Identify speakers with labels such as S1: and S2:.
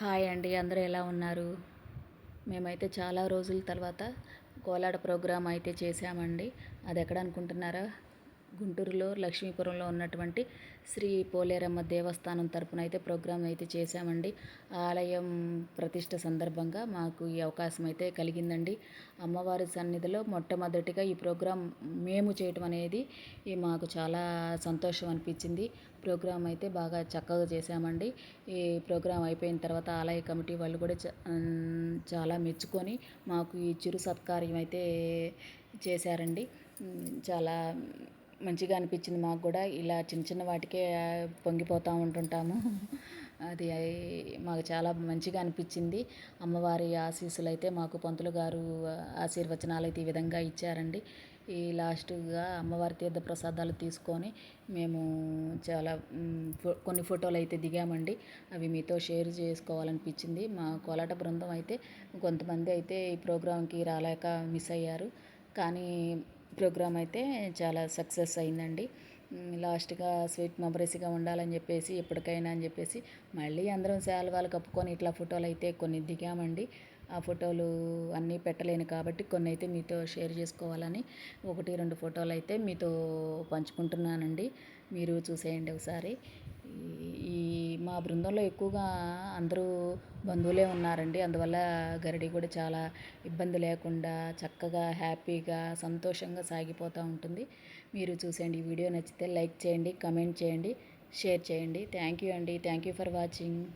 S1: Hi అండి అందరూ ఎలా ఉన్నారు? మేమైతే చాలా రోజుల తర్వాత కోలాట ప్రోగ్రాం అయితే చేశామండి. అది ఎక్కడ అనుకుంటున్నారా? గుంటూరులో లక్ష్మీపురంలో ఉన్నటువంటి శ్రీ పోలేరమ్మ దేవస్థానం తరపున అయితే ప్రోగ్రాం అయితే చేశామండి. ఆలయం ప్రతిష్ట సందర్భంగా మాకు ఈ అవకాశం అయితే కలిగిందండి. అమ్మవారి సన్నిధిలో మొట్టమొదటిగా ఈ ప్రోగ్రాం మేము చేయటం అనేది మాకు చాలా సంతోషం అనిపించింది. ప్రోగ్రాం అయితే బాగా చక్కగా చేశామండి. ఈ ప్రోగ్రాం అయిపోయిన తర్వాత ఆలయ కమిటీ వాళ్ళు కూడా చాలా మెచ్చుకొని మాకు ఈ చిరు సత్కార్యం అయితే చేశారండి. చాలా మంచిగా అనిపించింది మాకు కూడా. ఇలా చిన్న చిన్న వాటికే పొంగిపోతూ ఉంటుంటాము. అది మాకు చాలా మంచిగా అనిపించింది. అమ్మవారి ఆశీస్సులు అయితే మాకు పంతులు గారు ఆశీర్వచనాలు అయితే ఈ విధంగా ఇచ్చారండి. ఈ లాస్ట్గా అమ్మవారి తీర్థ ప్రసాదాలు తీసుకొని మేము చాలా కొన్ని ఫోటోలు అయితే దిగామండి. అవి మీతో షేర్ చేసుకోవాలనిపించింది. మా కోలాట బృందం అయితే కొంతమంది అయితే ఈ ప్రోగ్రాంకి రాలేక మిస్ అయ్యారు. కానీ ప్రోగ్రామ్ అయితే చాలా సక్సెస్ అయిందండి. లాస్ట్గా స్వీట్ మెమరీస్గా ఉండాలని చెప్పేసి ఎప్పటికైనా అని చెప్పేసి మళ్ళీ అందరం శాలువాలు కప్పుకొని ఇట్లా ఫోటోలు అయితే కొన్ని దిగామండి. ఆ ఫోటోలు అన్నీ పెట్టలేను కాబట్టి కొన్ని అయితే మీతో షేర్ చేసుకోవాలని ఒకటి రెండు ఫోటోలు అయితే మీతో పంచుకుంటున్నానండి. మీరు చూసేయండి ఒకసారి. మా బృందంలో ఎక్కువగా అందరూ బంధువులే ఉన్నారండి. అందువల్ల గరిడి కూడా చాలా ఇబ్బంది లేకుండా చక్కగా హ్యాపీగా సంతోషంగా సాగిపోతూ ఉంటుంది. మీరు చూసేయండి ఈ వీడియో నచ్చితే లైక్ చేయండి కమెంట్ చేయండి షేర్ చేయండి. థ్యాంక్ యూ అండి. Thank you for watching.